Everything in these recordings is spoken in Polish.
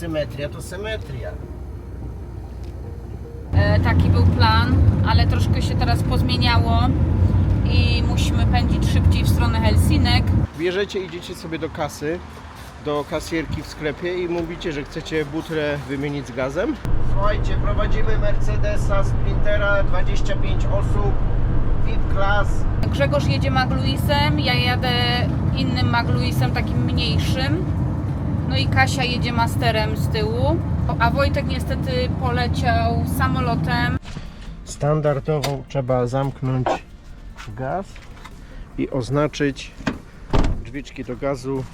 Symetria to symetria. E, taki był plan, ale troszkę się teraz pozmieniało i musimy pędzić szybciej w stronę Helsinek. Bierzecie, idziecie sobie do kasy, do kasjerki w sklepie i mówicie, że chcecie butrę wymienić z gazem. Słuchajcie, prowadzimy Mercedesa Sprintera, 25 osób, VIP class. Grzegorz jedzie Magluisem, ja jadę innym Magluisem, takim mniejszym. No i Kasia jedzie Masterem z tyłu. A Wojtek niestety poleciał samolotem. Standardowo trzeba zamknąć gaz i oznaczyć drzwiczki do gazu.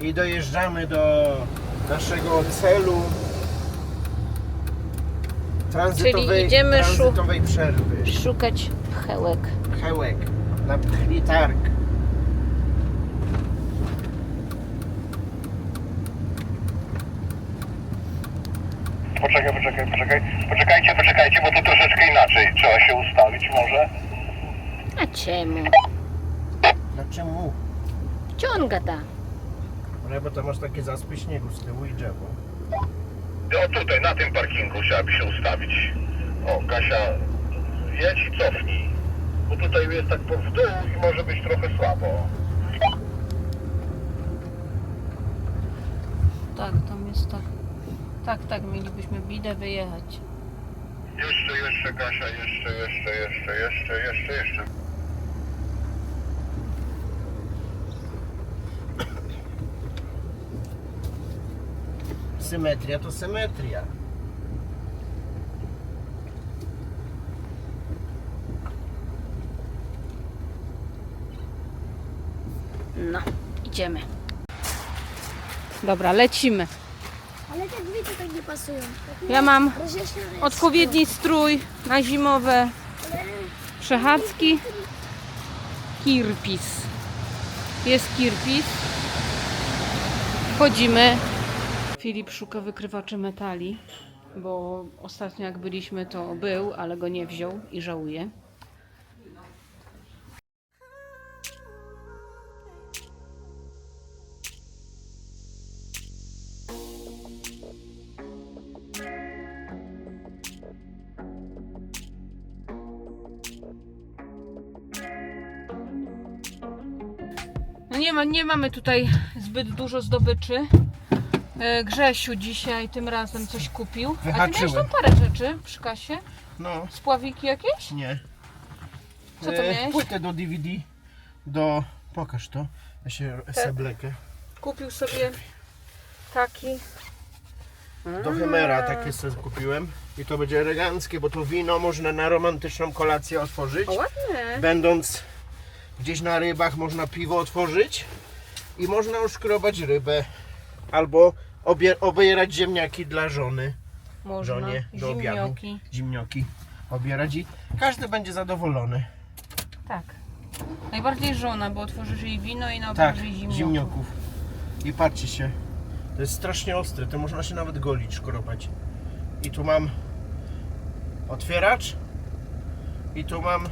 I dojeżdżamy do naszego celu tranzytowej, idziemy szu- tranzytowej przerwy. Szukać pchełek. Chełek na pchli targ. Poczekaj, poczekaj, poczekaj. Poczekajcie, poczekajcie, bo to troszeczkę inaczej. Trzeba się ustawić może. A czemu? Dlaczego? Ciąga ta. No bo tam masz takie zaspy śniegu z tyłu i drzewo. O tutaj, na tym parkingu chciałaby się ustawić. O, Kasia, jedź i cofnij. Bo tutaj jest tak po w dół i może być trochę słabo. Tak, tam jest tak. Tak, tak, mielibyśmy bidę wyjechać. Jeszcze, jeszcze, Kasia, jeszcze, jeszcze, jeszcze, jeszcze, jeszcze, jeszcze. Symetria to symetria. No, idziemy. Dobra, lecimy. Ale te drzwi tutaj nie pasują. Tak Ja mam rozjaśnione jest odpowiedni strój na zimowe przechadzki. Kirpis. Jest kirpis. Wchodzimy. Filip szuka wykrywaczy metali, bo ostatnio jak byliśmy to był, ale go nie wziął i żałuje. No nie, ma, nie mamy tutaj zbyt dużo zdobyczy. E, Grzesiu dzisiaj tym razem coś kupił. A ty miałeś Wyhaczyłem. tam parę rzeczy przy kasie? No, Spławiki jakieś? nie. Co to E, miałeś? Płytę do DVD. Do... Pokaż to. Ja się seblekę. Kupił sobie taki. Do Hemera takie sobie kupiłem. I to będzie eleganckie, bo to wino można na romantyczną kolację otworzyć. O, ładne. Będąc gdzieś na rybach można piwo otworzyć i można oszkrobać rybę. Albo obie, obierać ziemniaki dla żony. Można. Żonie do obiadu. Zimnioki. Zimnioki obierać i każdy będzie zadowolony. Tak. Najbardziej żona, bo otworzysz jej wino i na Tak, zimnioków. zimnioków. I patrzcie się, to jest strasznie ostre, to można się nawet golić, szkorobać. I tu mam otwieracz i tu mam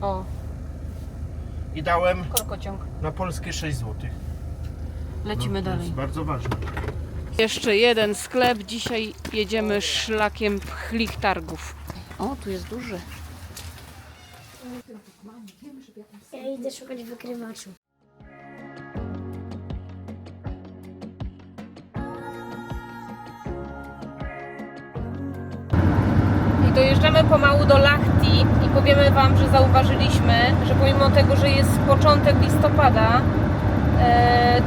O, i dałem korkociąg. na polskie 6 zł. Lecimy To dalej. jest bardzo ważne. Jeszcze jeden sklep. Dzisiaj jedziemy szlakiem pchlich targów. O, tu jest duży. Ja idę szukać wykrywaczu. I dojeżdżamy pomału do Lachti i powiemy Wam, że zauważyliśmy, że pomimo tego, że jest początek listopada,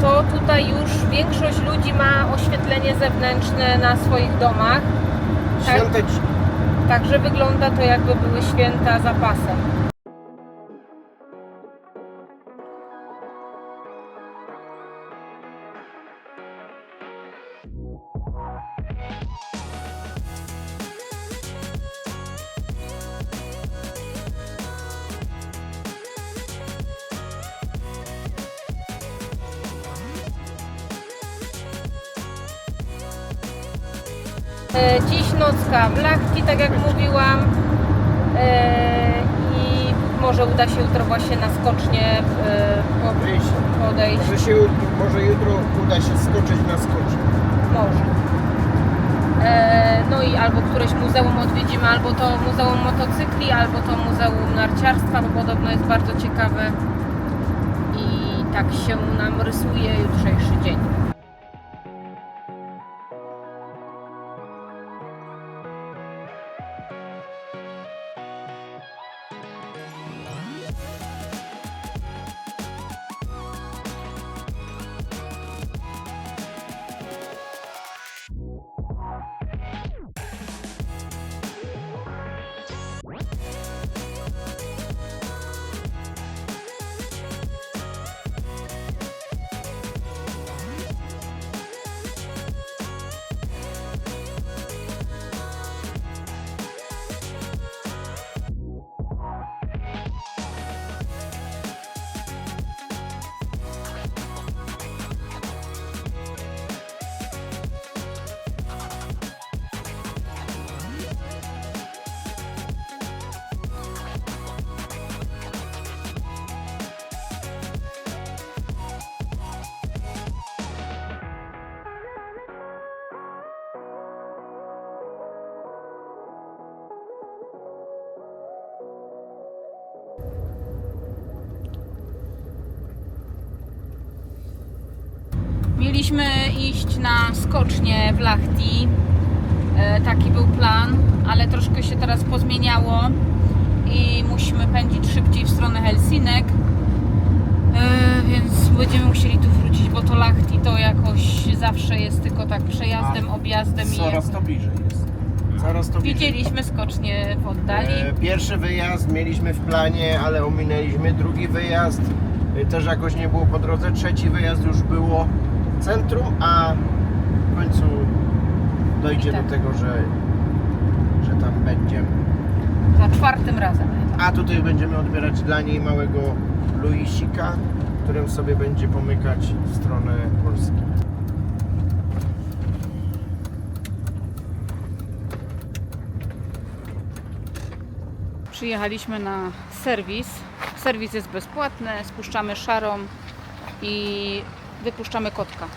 to tutaj już większość ludzi ma oświetlenie zewnętrzne na swoich domach. Tak. Świątecznie. Także wygląda to jakby były święta za pasem. W Lachti, tak jak mówiłam. E, I może uda się jutro właśnie na skocznie e, po- Wyjść. podejść. Może, się, może jutro uda się skoczyć na skocznie. Może. E, No i albo któreś muzeum odwiedzimy, albo to Muzeum Motocykli, albo to Muzeum Narciarstwa, bo podobno jest bardzo ciekawe. I tak się nam rysuje jutrzejszy dzień. Mieliśmy iść na skocznie w Lahti. E, Taki był plan, ale troszkę się teraz pozmieniało i musimy pędzić szybciej w stronę Helsinek. E, Więc będziemy musieli tu wrócić, bo to Lahti to jakoś zawsze jest tylko tak przejazdem, objazdem i Coraz to bliżej jest. Coraz to bliżej. widzieliśmy skocznie w oddali. E, Pierwszy wyjazd mieliśmy w planie, ale ominęliśmy. Drugi wyjazd e, też jakoś nie było po drodze. Trzeci wyjazd już było centrum, a w końcu dojdzie tak. do tego, że, że tam będziemy. Za czwartym razem. A tutaj będziemy odbierać dla niej małego Luisika, którym sobie będzie pomykać w stronę Polski. Przyjechaliśmy na serwis. Serwis jest bezpłatny, spuszczamy szarą i wypuszczamy kotka.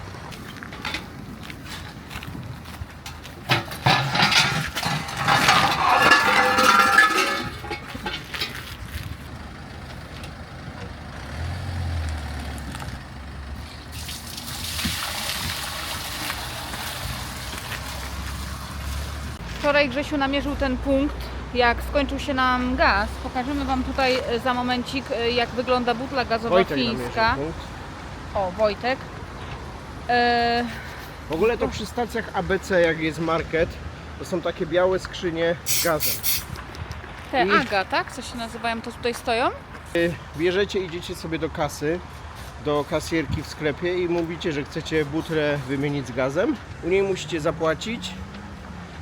Wczoraj Grzesiu namierzył ten punkt, jak skończył się nam gaz. Pokażemy Wam tutaj za momencik, jak wygląda butla gazowa Wojtek chińska. namierzył punkt. O, Wojtek. E, W ogóle to przy stacjach ABC, jak jest market, to są takie białe skrzynie z gazem. te I- Aga, tak? Co się nazywają, to tutaj stoją? Bierzecie, idziecie sobie do kasy, do kasjerki w sklepie i mówicie, że chcecie butrę wymienić z gazem. U niej musicie zapłacić.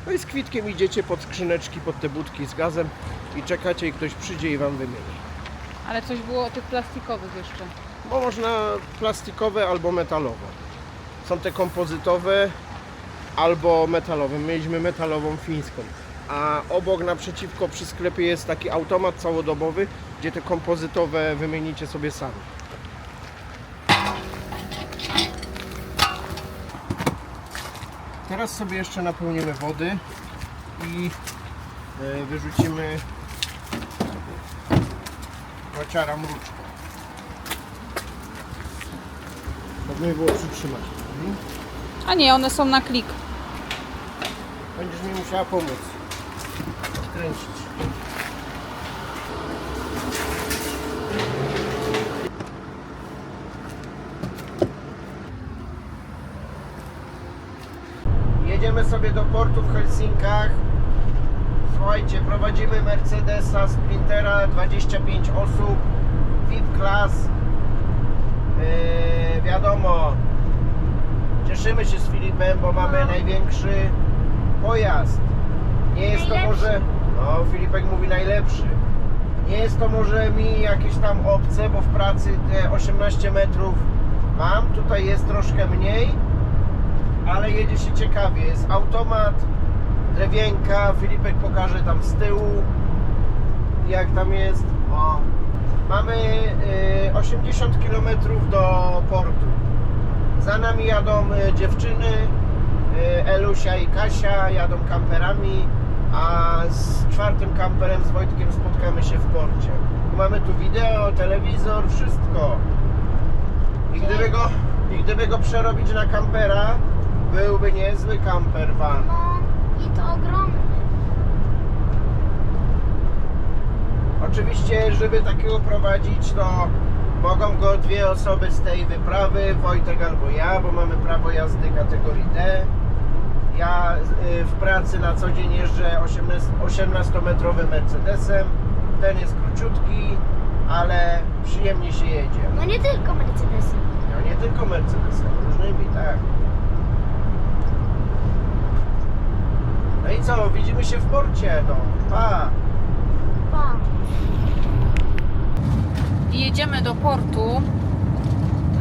No i z kwitkiem idziecie pod skrzyneczki, pod te budki z gazem i czekacie i ktoś przyjdzie i wam wymieni. Ale coś było o tych plastikowych jeszcze. Można plastikowe albo metalowe. Są te kompozytowe albo metalowe. Mieliśmy metalową fińską. A obok naprzeciwko przy sklepie jest taki automat całodobowy, gdzie te kompozytowe wymienicie sobie sami. Teraz sobie jeszcze napełnimy wody i e, wyrzucimy kociara mruczką. By było przytrzymać. Mhm. A nie, one są na klik. Będziesz mi musiała pomóc. Odkręcić. Jedziemy sobie do portu w Helsinkach. Słuchajcie, prowadzimy Mercedesa Sprintera 25 osób, VIP class. Yy, wiadomo, cieszymy się z Filipem, bo mamy największy pojazd. Nie jest to może. No, Filipek mówi najlepszy. Nie jest to może mi jakieś tam obce, bo w pracy te 18 metrów mam. Tutaj jest troszkę mniej, ale jedzie się ciekawie. Jest automat, drewienka. Filipek pokaże tam z tyłu. jak tam jest. O, mamy y, 80 km do portu. Za nami jadą y, dziewczyny, y, Elusia i Kasia, jadą kamperami, a z czwartym kamperem, z Wojtkiem spotkamy się w porcie. Mamy tu wideo, telewizor, wszystko. I gdyby go, i gdyby go przerobić na kampera, byłby niezły camper van. No i to ogromny. Oczywiście, żeby takiego prowadzić, to mogą go dwie osoby z tej wyprawy, Wojtek albo ja, bo mamy prawo jazdy kategorii D. Ja y, w pracy na co dzień jeżdżę 18-metrowym Mercedesem. Ten jest króciutki, ale przyjemnie się jedzie. No nie tylko Mercedesy. No nie tylko Mercedesem, różnymi, tak. No i co, widzimy się w porcie, no. Pa! Jedziemy do portu.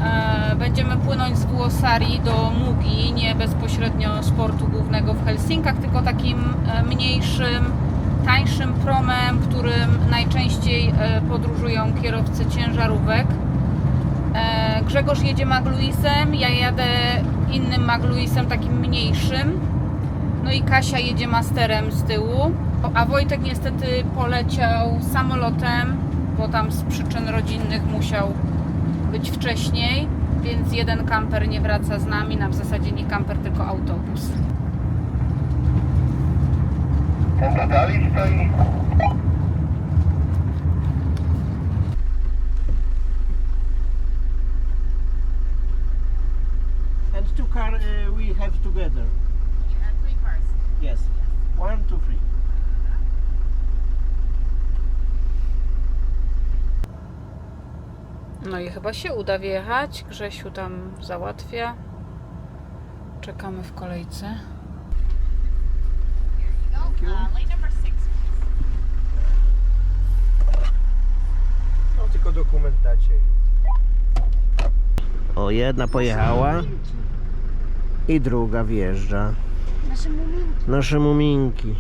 E, Będziemy płynąć z Włosari do Mugi, nie bezpośrednio z portu głównego w Helsinkach, tylko takim e, mniejszym, tańszym promem, którym najczęściej e, podróżują kierowcy ciężarówek. Grzegorz jedzie Magluisem, ja jadę innym Magluisem, takim mniejszym. No i Kasia jedzie masterem z tyłu, a Wojtek niestety poleciał samolotem, bo tam z przyczyn rodzinnych musiał być wcześniej, więc jeden kamper nie wraca z nami, na w zasadzie nie kamper, tylko autobus. Dalej stoi. And two car uh, we have together. You have three cars. Yes. One, two, three. No i chyba się uda wjechać. Grzesiu tam załatwia. Czekamy w kolejce. No tylko dokumentacie. O, jedna pojechała i druga wjeżdża. Nasze muminki. Nasze muminki.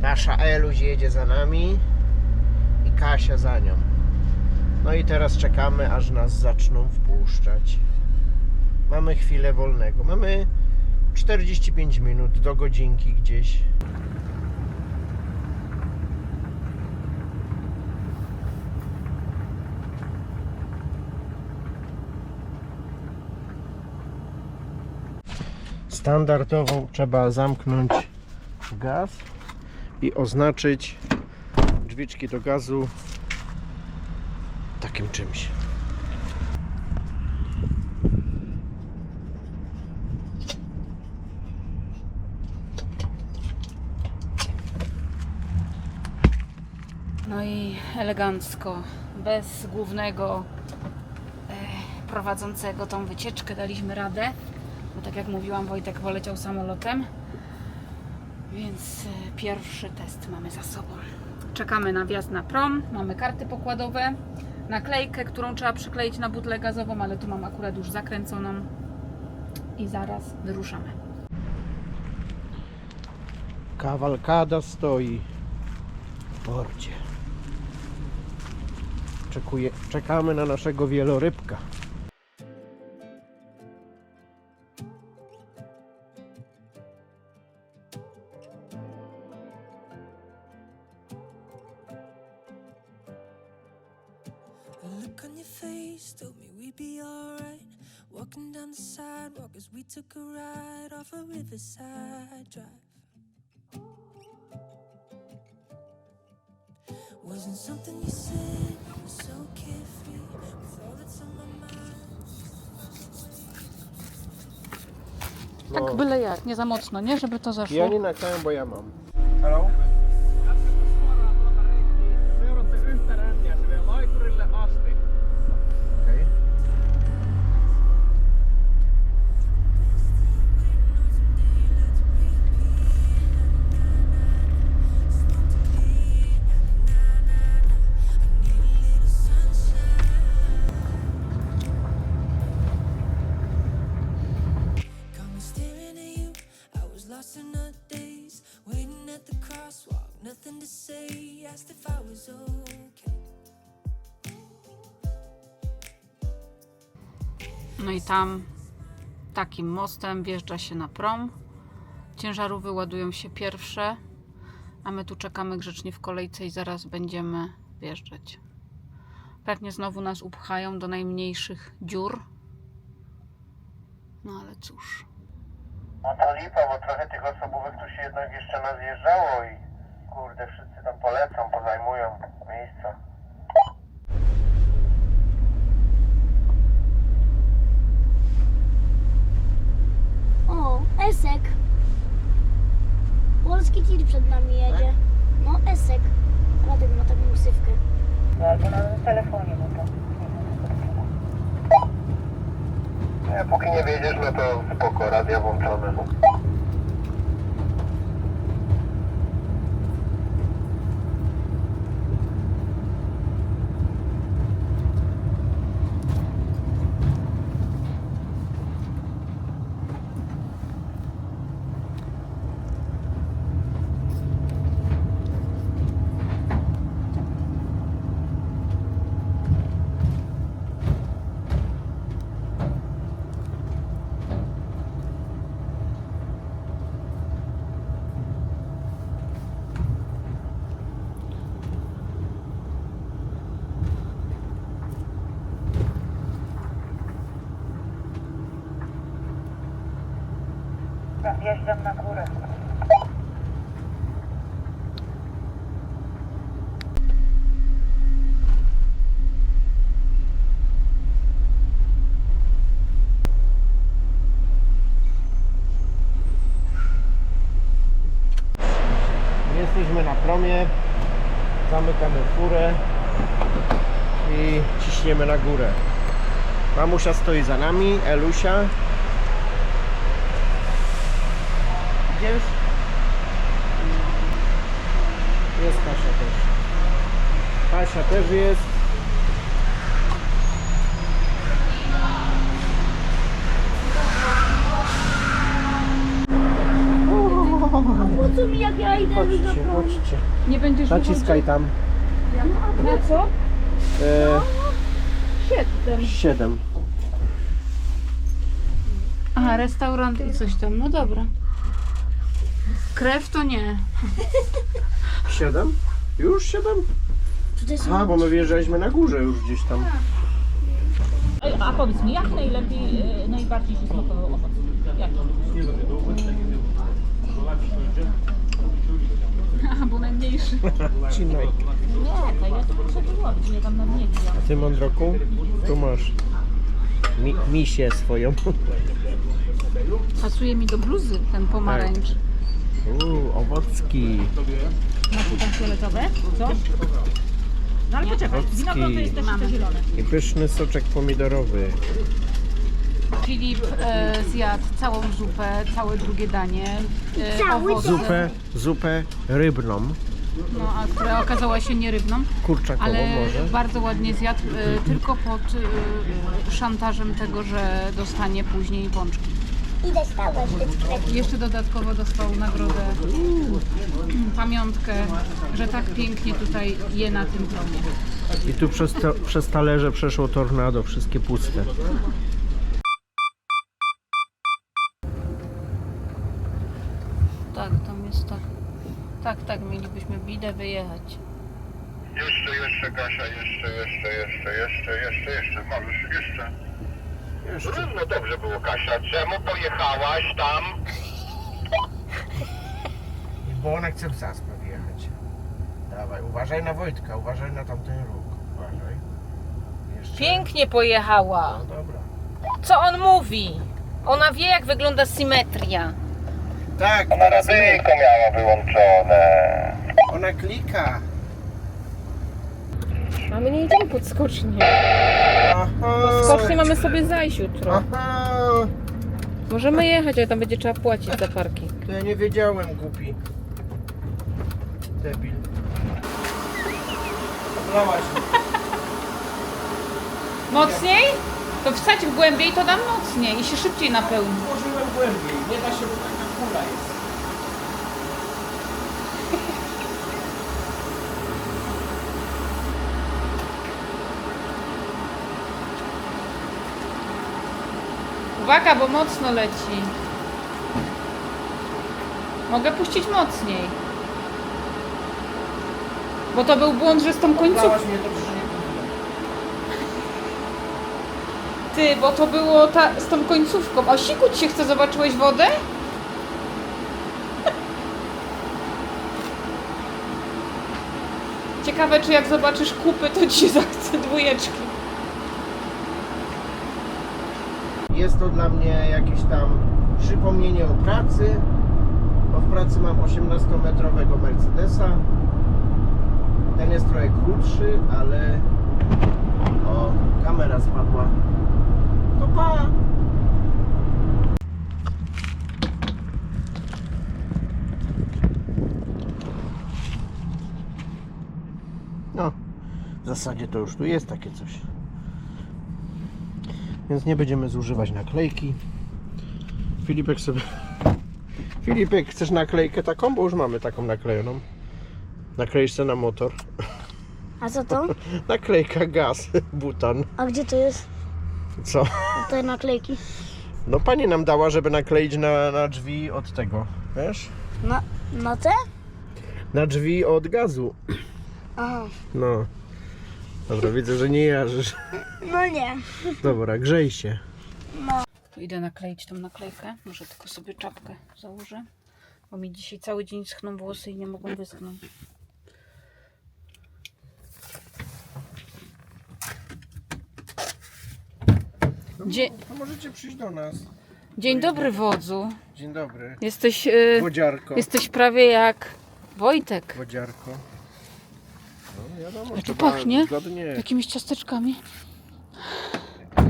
Nasza Eluś jedzie za nami i Kasia za nią. No i teraz czekamy, aż nas zaczną wpuszczać. Mamy chwilę wolnego. Mamy 45 minut do godzinki gdzieś. Standardowo trzeba zamknąć gaz i oznaczyć drzwiczki do gazu takim czymś. I elegancko, bez głównego e, prowadzącego tą wycieczkę daliśmy radę. Bo tak jak mówiłam, Wojtek poleciał samolotem. Więc e, pierwszy test mamy za sobą. Czekamy na wjazd na prom, mamy karty pokładowe, naklejkę, którą trzeba przykleić na butlę gazową, ale tu mam akurat już zakręconą. I zaraz wyruszamy. Kawalkada stoi w porcie. Czekuje, czekamy na naszego wielorybka. Walking down the sidewalk as we took a ride off a riverside drive. Tak byle jak, nie za mocno, nie? Żeby to zaszło. ja nie naklejam, bo ja mam. Hello? No i tam takim mostem wjeżdża się na prom. Ciężarówki ładują się pierwsze, a my tu czekamy grzecznie w kolejce i zaraz będziemy wjeżdżać. Pewnie znowu nas upchają do najmniejszych dziur. No ale cóż. No to lipa, bo trochę tych osobówek tu się jednak jeszcze nazjeżdżało i kurde, wszyscy tam polecą, pozajmują miejsca. เดี๋ยวผมทำเลยผม Wjeżdżam na górę. Jesteśmy na promie, zamykamy furę i ciśniemy na górę. Mamusia stoi za nami, Elusia. Idziesz? Jest Kasia też. Kasia też jest. Po co mi jak ja idę Chodźcie, za prąd? chodźcie. Nie będziesz Naciskaj tam. Na co? E, Siedem. siedem. Aha, restaurant i coś tam. No dobra. Krew to nie. Siedem? Już siedem? Tutaj są Aha, bo my wjeżdżaliśmy na górze już gdzieś tam. A powiedz mi, jak najlepiej, e, najbardziej się smakował owoc? Jaki? Aha, bo najmniejszy. Cinaj. Nie, to ja to muszę wyłowić, nie tam na mnie. A ty, mądroku? Tu masz mi, misię swoją. Pasuje mi do bluzy ten pomarańcz. Uuu, owocki. Masz tam fioletowe? Coś? No ale poczekaj, winogron to jest też zielone. I pyszny soczek pomidorowy. Filip e, zjadł całą zupę, całe drugie danie. E, Cały owoce, Zupę, zupę rybną, no, a która okazała się nierybną, kurczakową ale może. bardzo ładnie zjadł, e, tylko pod e, szantażem tego, że dostanie później pączki. Idę stawać, więc Jeszcze dodatkowo dostał nagrodę, mm, pamiątkę, że tak pięknie tutaj je na tym promie. I tu przez, to, przez talerze przeszło tornado, wszystkie puste. Tak, tam jest tak. Tak, tak, mielibyśmy bidę wyjechać. Jeszcze, jeszcze, Kasia, jeszcze, jeszcze, jeszcze, jeszcze, jeszcze, jeszcze, możesz, jeszcze. Jeszcze. No dobrze było, Kasia, czemu pojechałaś tam? Bo ona chce w zaspę wjechać. Dawaj, uważaj na Wojtka, uważaj na tamten róg. Uważaj. Jeszcze. Pięknie pojechała. No dobra. Co on mówi? Ona wie, jak wygląda symetria. Tak, Ona radyjko miała wyłączone. ona klika. A my nie idziemy pod skocznię. Aha. Skocznie mamy sobie zajść jutro. Aha. Możemy jechać, ale tam będzie trzeba płacić za parking. To ja nie wiedziałem, głupi. Debil. Oblałaś mnie. Mocniej? To wstać w głębiej, to dam mocniej i się szybciej napełni. Włożyłem głębiej. Nie da się, bo taka kula jest. Uwaga, bo mocno leci. Mogę puścić mocniej. Bo to był błąd, że z tą końcówką. Dałaś mnie nie. Ty, bo to było ta, z tą końcówką. O, siku ci się chce, zobaczyłeś wodę? Ciekawe, czy jak zobaczysz kupy, to ci się zachce dwójeczki. Jest to dla mnie jakieś tam przypomnienie o pracy, bo w pracy mam 18-metrowego Mercedesa. Ten jest trochę krótszy, ale o, kamera spadła. To pa! No, w zasadzie to już tu jest takie coś. Więc nie będziemy zużywać naklejki. Filipek sobie. Filipek, chcesz naklejkę taką? Bo już mamy taką naklejoną. Nakleisz na motor. A co to? Naklejka gaz, butan. A gdzie to jest? Co? Te naklejki. No pani nam dała, żeby nakleić na, na drzwi od tego. Wiesz? Na, na te? Na drzwi od gazu. Aha. No. Dobra, widzę, że nie jarzysz. No nie. Dobra, grzej się. To idę nakleić tą naklejkę. Może tylko sobie czapkę założę. Bo mi dzisiaj cały dzień schną włosy i nie mogą wyschnąć. Dzie- To możecie przyjść do nas. Dzień dobry wodzu. Dzień dobry. Jesteś, y, Wodziarko. jesteś prawie jak Wojtek. Wodziarko. No wiadomo, A tu trzeba pachnie? Zgodnie. Jakimiś ciasteczkami.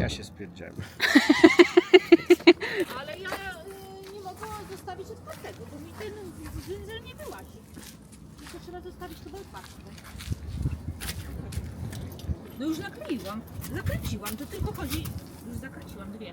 Ja się spierdziałem. Ale ja y, nie mogę zostawić otwartego, bo mi ten dzyndzel nie wyłazi. Tylko trzeba zostawić chyba otwarte. No już nakleiłam. Zakręciłam, to tylko chodzi... Już zakręciłam dwie.